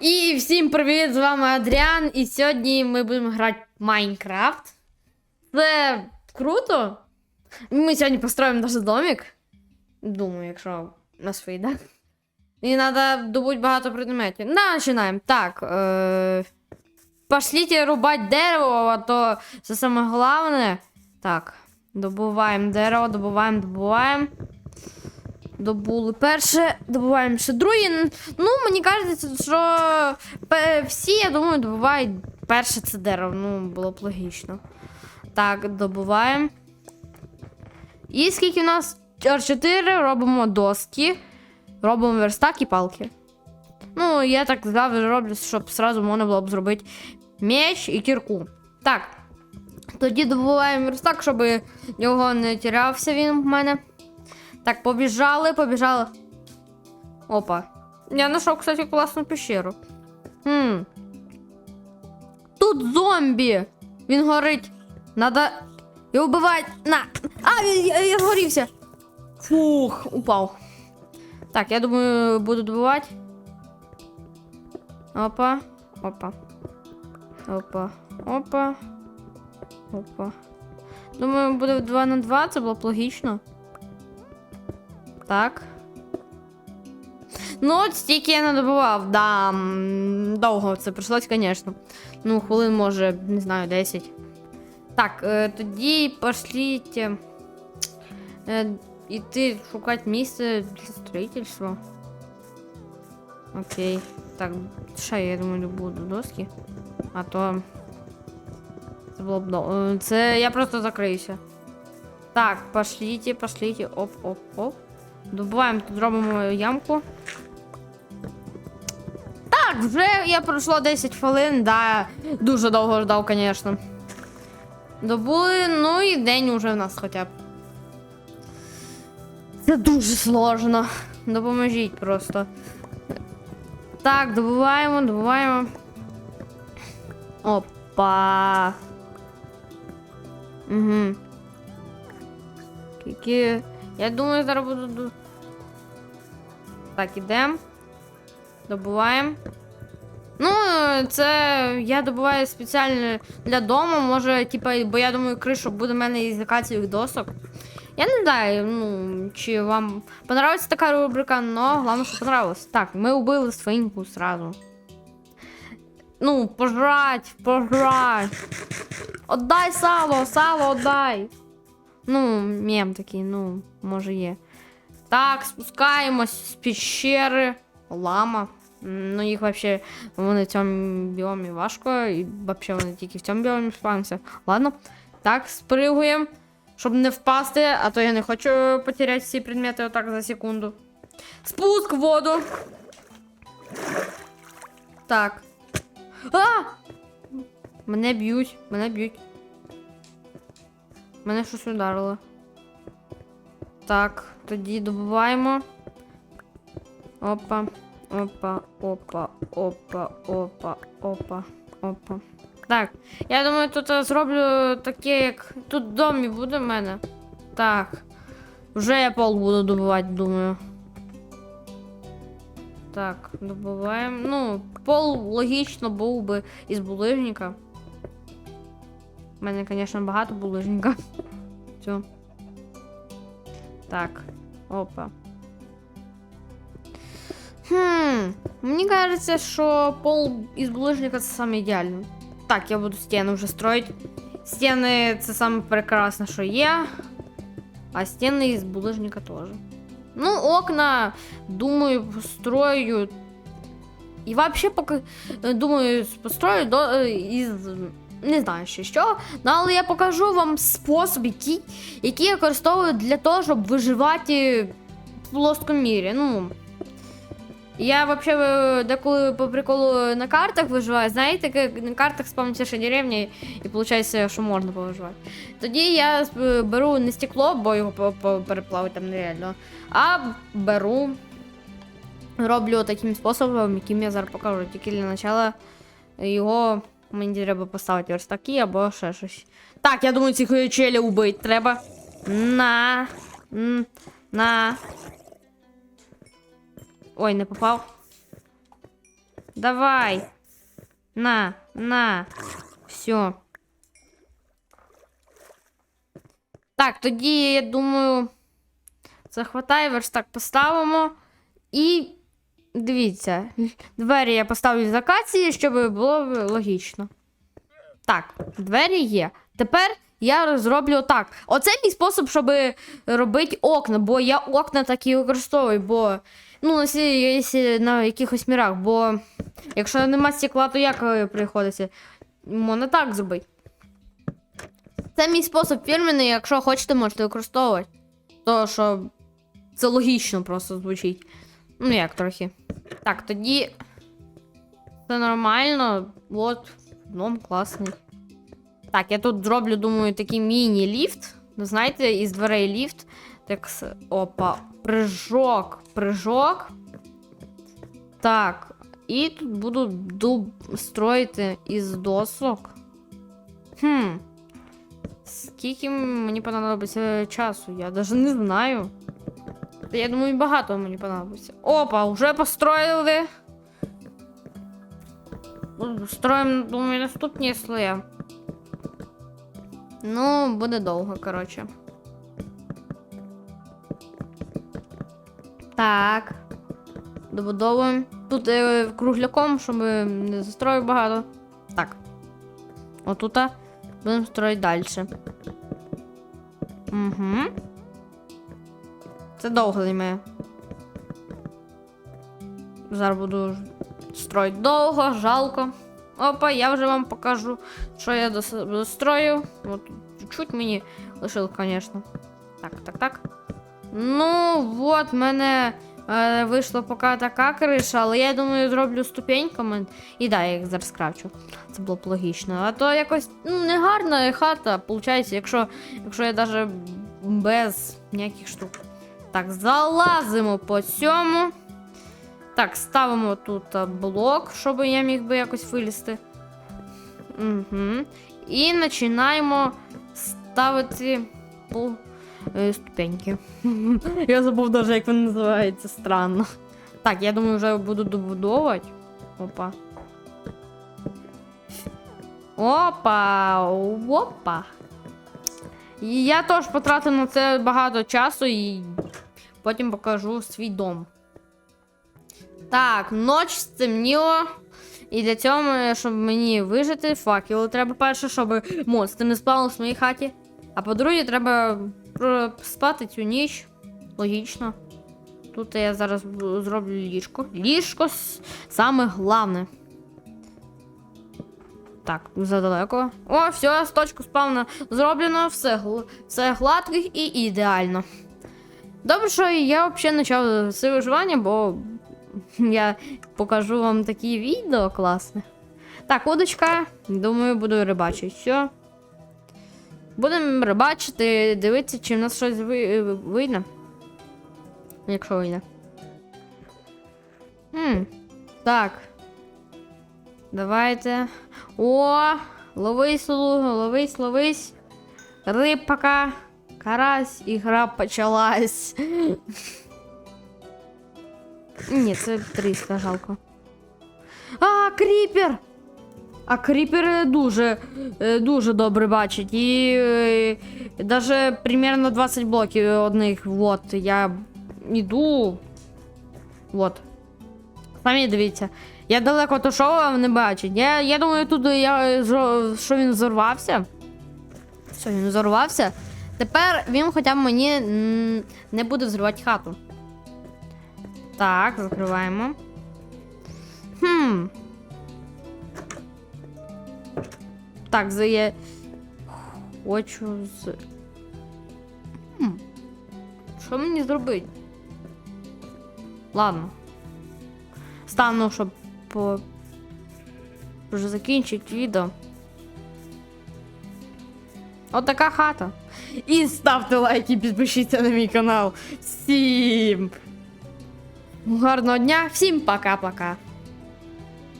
І всім привіт! З вами Адріан. І сьогодні ми будемо грати в Майнкрафт. Це круто. Ми сьогодні построїмо наш домик. Думаю, якщо нас вийде. І треба добути багато предметів. Да. Так. Е... Пошліть рубати дерево, а то це саме головне. Так. Добуваємо дерево, добуваємо, добуваємо. Добули перше, добуваємо ще друге. Ну, мені кажеться, що всі, я думаю, добувають перше це дерево. Ну, було б логічно. Так, добуваємо. І скільки в нас R4, робимо доски, робимо верстак і палки. Ну, я так завжди роблю, щоб зразу можна було б зробити меч і кірку. Так. Тоді добуваємо верстак, щоб його не тірявся він в мене. Так, побіжали, побіжали. Опа. Я знайшов, кстати, класну пещеру. Хм. Тут зомбі. Він горить. Надо його вбивати. На. А, я, я згорівся. Фух, упав. Так, я думаю, буду добивати. Опа. Опа. Опа. Опа. Опа. Думаю, буде 2 на 2, це було б логічно. Так. Ну, от стільки я не добував. Да, довго це прийшлось, звісно. Ну, хвилин, може, не знаю, 10. Так, е, тоді пошліть е, е, іти шукати місце для строїтельства. Окей. Так, ще я думаю, буду доски. А то. Це було б до- е, Це я просто закриюся. Так, пошліть, пошліть. Оп, оп, оп. Добуваємо, тут робимо ямку. Так, вже я пройшло 10 хвилин, да, дуже довго ждав, звісно. Добули, ну і день уже в нас хоча б. Це дуже сложно. Допоможіть просто. Так, добуваємо, добуваємо. Опа. Угу. Які. Я думаю, зараз буду. Так, ідемо. Добуваємо. Ну, це я добуваю спеціально для дому. Може, типа, бо я думаю, криша буде в мене із локаційних досок. Я не знаю, ну, чи вам понравиться така рубрика, але головне, що понравилось. Так, ми убили свинку сразу. Ну, пожрать, пожрать. Отдай сало, сало отдай. Ну, мем такий, ну, може є. Так, спускаємось з пещери. Лама. Ну, їх вообще вони в цьому біомі важко, і взагалі вони тільки в цьому біомі спавнимося. Ладно. Так, спригуємо, щоб не впасти, а то я не хочу потеряти всі предмети отак за секунду. Спуск в воду. Так. А! Мене б'ють, мене б'ють. Мене щось ударило. Так, тоді добуваємо. Опа, опа, опа, опа, опа, опа, опа. Так, я думаю, тут зроблю таке, як тут в домі буде в мене. Так. Вже я пол буду добувати, думаю. Так, добуваємо. Ну, пол логічно був би із булижника. У мене, звісно, багато булижника. Все. Так. Опа. Хм, мені кажеться, що пол із булижника це саме ідеально. Так, я буду стіни вже строїти. Стіни це саме прекрасне, що є. А стіни із булижника теж. Ну, окна, думаю, построю. І взагалі, поки е, думаю, построю до, е, із. Не знаю ще що. Ну, але я покажу вам спосіб, який, який я використовую для того, щоб виживати в плоскому мірі. Ну. Я взагалі деколи по приколу на картах виживаю. Знаєте, як на картах спавниться ще деревня, і виходить, що можна повиживати. Тоді я е, беру не стекло, бо його переплавити там нереально. А беру, роблю таким способом, яким я зараз покажу. Тільки для початку його мені треба поставити верстаки або ще щось. Так, я думаю, цих челів убити треба. На. На. Ой, не попав. Давай. На, на. Все. Так, тоді, я думаю, це хватає, верстак поставимо. І дивіться, двері я поставлю з акації, щоб було логічно. Так, двері є. Тепер я зроблю так. Оце мій спосіб, щоб робити окна, бо я окна такі використовую, бо. Ну, якщо- на якихось мірах, бо якщо нема стекла, то як приходиться? Можна так зробити. Це мій спосіб фірменний, якщо хочете, можете використовувати. То що це логічно просто звучить. Ну, як трохи. Так, тоді. Це нормально. От, дом класний. Так, я тут зроблю, думаю, такий міні-ліфт. Ну, знаєте, із дверей ліфт. Так, опа, прыжок, прыжок. Так. І тут буду дуб строїти із досок. Хм. Скільки мені понадобиться часу? Я навіть не знаю. Та я думаю, багато мені понадобиться. Опа, вже построїли. Строїмо, думаю, наступні слої. Ну, буде довго, коротше. Так. Добудовуємо. Тут е, кругляком, щоб не застроїв багато. Так. Отут будемо строїти далі. Угу. Це довго займе. Зараз буду строїти довго, жалко. Опа, я вже вам покажу, що я дострою. От чуть-чуть мені лишило, звісно. Так, так, так. Ну, от, мене е, вийшла поки така криша, але я думаю, зроблю ступеньками. І да, я їх зараз крафчу. Це було б логічно. А то якось ну, негарна хата, виходить, якщо, якщо я навіть без ніяких штук. Так, залазимо по цьому. Так, ставимо тут блок, щоб я міг би якось вилізти. Угу. І починаємо ставити по е, ступеньки. Я забув навіть, як він називається странно. Так, я думаю, вже буду добудовувати. Опа. Опа! Опа! І я теж потратив на це багато часу і потім покажу свій дом. Так, ноч стемніло. І для цього, щоб мені вижити, факел треба перше, щоб монстри не спали в моїй хаті. А по-друге, треба спати цю ніч. Логічно. Тут я зараз зроблю ліжко. Ліжко саме головне. Так, задалеко. О, все, з точку спавна зроблено, все, все гладко і ідеально. Добре, що я взагалі почав з виживання, бо я покажу вам такі відео класне. Так, удочка. Думаю, буду рибачити. Все. Будемо рибачити, дивитися, чи в нас щось ви- вийде. Якщо вийде. Хм. Так. Давайте. О! Ловись, ловись, ловись. Рибка. Карась, ігра почалась. Ні, це 300, жалко. А, кріпер! А кріпер е, дуже, е, дуже добре бачить. І е, даже примерно 20 блоків одних. Вот, я йду. Вот. Самі дивіться. Я далеко то що не бачить. Я, я думаю, тут я, що він зорвався. Все, він зорвався. Тепер він хоча б мені не буде взривати хату. Так, закриваємо. Хм. Так, за я хочу з. Хм. Що мені зробити? Ладно. Стану, щоб по... вже закінчити відео. От така хата. І ставте лайк і підпишіться на мій канал. Всім! Гарного дня, всім пока-пока.